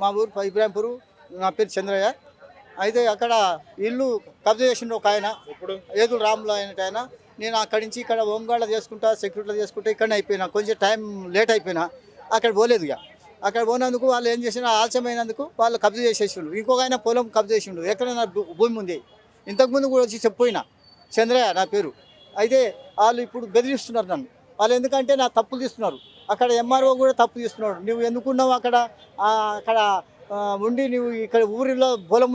మా ఊరు ఇబ్రాహింపూర్ నా పేరు చంద్రయ్య. అయితే అక్కడ ఇల్లు కబ్జా చేసిండు ఒక ఆయన. ఇప్పుడు ఏదులు రాములు అయిన ఆయన. నేను అక్కడి నుంచి ఇక్కడ హోంగార్డ్ చేసుకుంటా సెక్యూరిటీలో చేసుకుంటా ఇక్కడనే అయిపోయినా. కొంచెం టైం లేట్ అయిపోయినా. అక్కడ పోలేదు ఇక. అక్కడ పోయినందుకు వాళ్ళు ఏం చేసినా ఆలస్యమైనందుకు వాళ్ళు కబ్జా చేసేసిండు. ఇంకొక ఆయన పొలం కబ్జా చేసిండు. ఎక్కడైనా భూమి ఉంది. ఇంతకుముందు కూడా వచ్చి చెప్పిపోయినా చంద్రయ్య నా పేరు. అయితే వాళ్ళు ఇప్పుడు బెదిరిస్తున్నారు నన్ను. వాళ్ళు ఎందుకంటే నా తప్పులు తీస్తున్నారు. అక్కడ ఎంఆర్ఓ కూడా తప్పు తీస్తున్నాడు. నువ్వు ఎందుకున్నావు అక్కడ? అక్కడ ఉండి నువ్వు ఇక్కడ ఊరిలో పొలం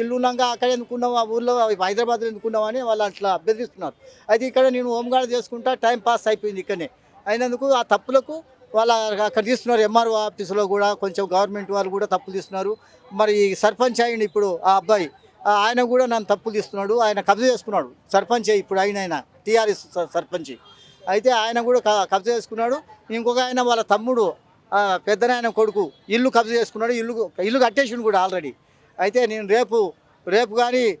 ఇల్లు ఉన్నాగా అక్కడ ఎందుకున్నావు? ఆ ఊర్లో హైదరాబాద్లో ఎందుకున్నావు అని వాళ్ళు అట్లా అభ్యర్థిస్తున్నారు. అయితే ఇక్కడ నేను హోంగార్డ్ చేసుకుంటా టైం పాస్ అయిపోయింది ఇక్కడనే. అయినందుకు ఆ తప్పులకు వాళ్ళ అక్కడ తీస్తున్నారు ఎంఆర్ఓ ఆఫీసులో కూడా కొంచెం గవర్నమెంట్ వాళ్ళు కూడా తప్పులు తీస్తున్నారు. మరి ఈ సర్పంచ్ అయ్యిండు ఇప్పుడు ఆ అబ్బాయి ఆ ఆయన కూడా నన్ను తప్పులు తీస్తున్నాడు. ఆయన కబ్జా చేసుకున్నాడు. సర్పంచ్ ఇప్పుడు ఆయన ఆయన టీఆర్ఎస్ సర్పంచ్. అయితే ఆయన కూడా క- కబ్జా చేసుకున్నాడు. ఇంకొక ఆయన వాళ్ళ తమ్ముడు పెద్దనాయన కొడుకు ఇల్లు కబ్జా చేసుకున్నాడు. ఇల్లు ఇల్లు కట్టేసిండు కూడా ఆల్రెడీ. అయితే నేను రేపు రేపు కానీ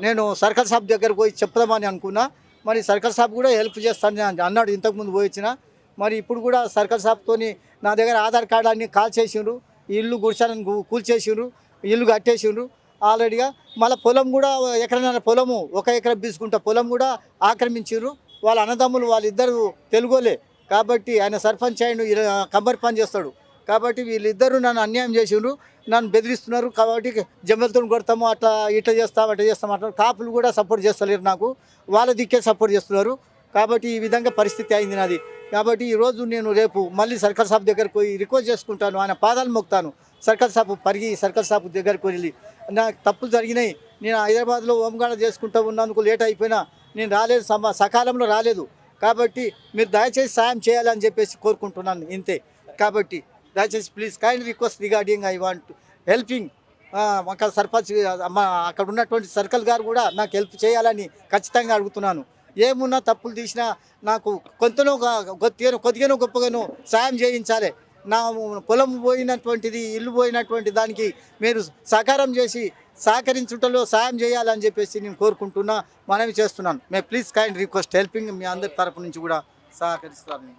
నేను సర్కల్ షాప్ దగ్గరకు పోయి చెప్దామని అనుకున్నా. మరి సర్కల్ షాప్ కూడా హెల్ప్ చేస్తాను అన్నాడు. ఇంతకుముందు పోయి వచ్చిన మరి ఇప్పుడు కూడా సర్కల్ షాప్తోని నా దగ్గర ఆధార్ కార్డు అన్ని కాల్ చేసిండ్రు. ఇల్లు గుడిసాలని కూల్చేసిండ్రు. ఇల్లు కట్టేసిండ్రు. ఆల్రెడీగా మళ్ళీ పొలం కూడా ఎకరన్నర పొలము ఒక ఎకరం తీసుకుంటా పొలం కూడా ఆక్రమించిండ్రు. వాళ్ళ అన్నదమ్ములు వాళ్ళిద్దరు తెలుగోలే. కాబట్టి ఆయన సర్పంచ్ ఆయన కంబర్ పని చేస్తాడు. కాబట్టి వీళ్ళిద్దరూ నన్ను అన్యాయం చేసిండ్రు. నన్ను బెదిరిస్తున్నారు. కాబట్టి జమ్మలతో కొడతాము అట్లా ఇట్లా చేస్తాం అట్లా చేస్తాం అట్లా కాపులు కూడా సపోర్ట్ చేస్తలేరు నాకు. వాళ్ళ దిక్కే సపోర్ట్ చేస్తున్నారు. కాబట్టి ఈ విధంగా పరిస్థితి అయింది నాది. కాబట్టి ఈరోజు నేను రేపు మళ్ళీ సర్కల్ షాప్ దగ్గరకు పోయి రిక్వెస్ట్ చేసుకుంటాను. ఆయన పాదాలు మొక్తాను circle shop Parigi circle shop దగ్గరకు వెళ్ళి. నాకు తప్పులు జరిగినాయి. నేను హైదరాబాద్లో హోంగాడ చేసుకుంటూ ఉన్నందుకు లేట్ అయిపోయినా నేను రాలేదు సమ సకాలంలో రాలేదు. కాబట్టి మీరు దయచేసి సాయం చేయాలని చెప్పేసి కోరుకుంటున్నాను ఇంతే. కాబట్టి దయచేసి please kind request regarding I want helping అక్కడ సర్పంచ్ అక్కడ ఉన్నటువంటి సర్కిల్ గారు కూడా నాకు హెల్ప్ చేయాలని ఖచ్చితంగా అడుగుతున్నాను. ఏమున్నా తప్పులు తీసినా నాకు కొంతనో కొద్దిగానో కొద్దిగానో గొప్పగానో సాయం చేయించాలి. నా పొలం పోయినటువంటిది ఇల్లు పోయినటువంటి దానికి మీరు సహకారం చేసి సహకరించుటలో సాయం చేయాలని చెప్పేసి నేను కోరుకుంటున్నా మనవి చేస్తున్నాను. May please kind request helping మీ అందరి తరపు నుంచి కూడా సహకరిస్తాను